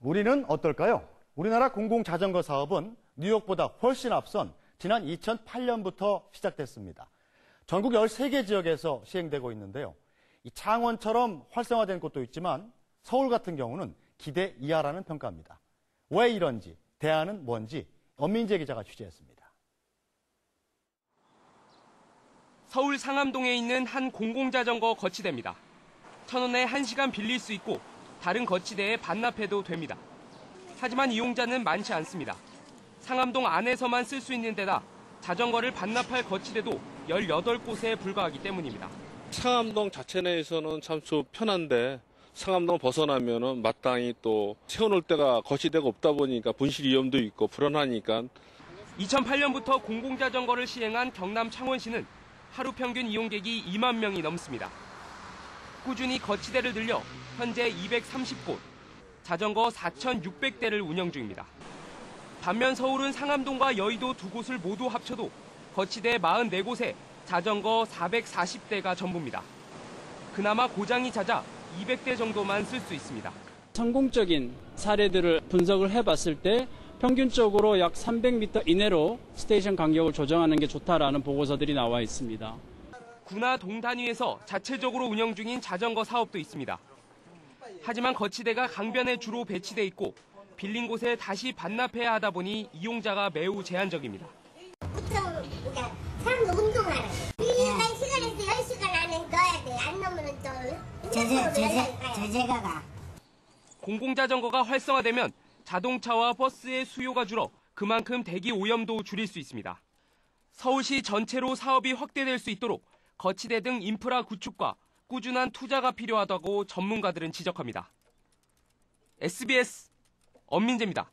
우리는 어떨까요? 우리나라 공공자전거 사업은 뉴욕보다 훨씬 앞선 지난 2008년부터 시작됐습니다. 전국 13개 지역에서 시행되고 있는데요. 이 창원처럼 활성화된 곳도 있지만 서울 같은 경우는 기대 이하라는 평가입니다. 왜 이런지, 대안은 뭔지 엄민재 기자가 취재했습니다. 서울 상암동에 있는 한 공공자전거 거치대입니다. 천 원에 한 시간 빌릴 수 있고 다른 거치대에 반납해도 됩니다. 하지만 이용자는 많지 않습니다. 상암동 안에서만 쓸 수 있는 데다 자전거를 반납할 거치대도 18곳에 불과하기 때문입니다. 상암동 자체 내에서는 참좀 편한데 상암동 벗어나면은 마땅히 또 세워놓을 데가 거치대가 없다 보니까 분실 위험도 있고 불안하니까 2008년부터 공공자전거를 시행한 경남 창원시는 하루 평균 이용객이 2만 명이 넘습니다. 꾸준히 거치대를 늘려 현재 230곳, 자전거 4,600대를 운영 중입니다. 반면 서울은 상암동과 여의도 두 곳을 모두 합쳐도 거치대 44곳에 자전거 440대가 전부입니다. 그나마 고장이 잦아 200대 정도만 쓸 수 있습니다. 성공적인 사례들을 분석을 해봤을 때 평균적으로 약 300m 이내로 스테이션 간격을 조정하는 게 좋다라는 보고서들이 나와 있습니다. 구나 동 단위에서 자체적으로 운영 중인 자전거 사업도 있습니다. 하지만 거치대가 강변에 주로 배치돼 있고 빌린 곳에 다시 반납해야 하다 보니 이용자가 매우 제한적입니다. 보통 그러니까 사람도 운동하는 빌리는 시간에서 10시간 안에 넣어야 돼. 안 넣으면 또 제재, 제재, 제재가 가. 공공자전거가 활성화되면 자동차와 버스의 수요가 줄어 그만큼 대기 오염도 줄일 수 있습니다. 서울시 전체로 사업이 확대될 수 있도록 거치대 등 인프라 구축과 꾸준한 투자가 필요하다고 전문가들은 지적합니다. SBS 엄민재입니다.